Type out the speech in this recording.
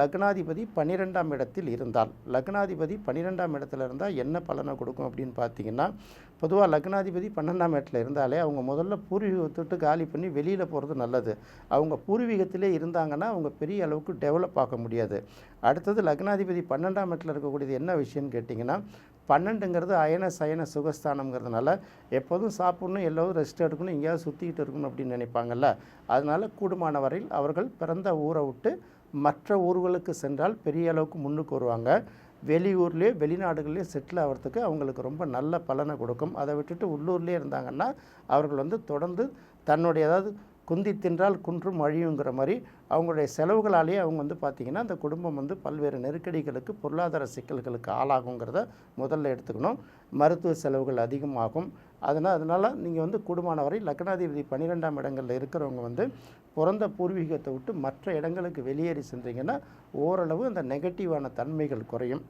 லக்னாதிபதி பன்னிரெண்டாம் இடத்தில் இருந்தால் லக்னாதிபதி பன்னிரெண்டாம் இடத்துல இருந்தால் என்ன பலனை கொடுக்கும் அப்படின்னு பார்த்தீங்கன்னா பொதுவாக லக்னாதிபதி பன்னெண்டாம் இடத்துல இருந்தாலே அவங்க முதல்ல பூர்வீகத்தை விட்டு காலி பண்ணி வெளியில் போகிறது நல்லது. அவங்க பூர்வீகத்திலே இருந்தாங்கன்னா அவங்க பெரிய அளவுக்கு டெவலப் ஆக முடியாது. அடுத்தது லக்னாதிபதி பன்னெண்டாம் இடத்துல இருக்கக்கூடியது என்ன விஷயம்னு கேட்டிங்கன்னா பன்னெண்டுங்கிறது அயன சயன சுகஸ்தானம்ங்கிறதுனால எப்போதும் சாப்பிடணும் எல்லோரும் ரெஸ்ட் எடுக்கணும் எங்கேயாவது சுற்றிக்கிட்டு இருக்கணும் அப்படின்னு நினைப்பாங்கல்ல. அதனால் கூடுமான வரையில் அவர்கள் பிறந்த ஊரை விட்டு மற்ற ஊர்களுக்கு சென்றால் பெரிய அளவுக்கு முன்னுக்கு வருவாங்க. வெளியூர்லேயே வெளிநாடுகள்லேயே செட்டில் ஆகிறதுக்கு அவங்களுக்கு ரொம்ப நல்ல பலனை கொடுக்கும். அதை விட்டுட்டு உள்ளூர்லேயே இருந்தாங்கன்னா அவர்கள் வந்து தொடர்ந்து தன்னுடைய அதாவது குந்தி தின்றால் குன்றும் அழியுங்கிற மாதிரி அவங்களுடைய செலவுகளாலேயே அவங்க வந்து பார்த்திங்கன்னா அந்த குடும்பம் வந்து பல்வேறு நெருக்கடிகளுக்கு பொருளாதார சிக்கல்களுக்கு ஆளாகுங்கிறத முதல்ல எடுத்துக்கணும். மருத்துவ செலவுகள் அதிகமாகும். அதனால் அதனால் நீங்கள் வந்து கூடுமான வரை லக்னாதிபதி பன்னிரெண்டாம் இடங்களில் இருக்கிறவங்க வந்து பிறந்த பூர்வீகத்தை விட்டு மற்ற இடங்களுக்கு வெளியேறி சென்றீங்கன்னா ஓரளவு அந்த நெகட்டிவான தன்மைகள் குறையும்.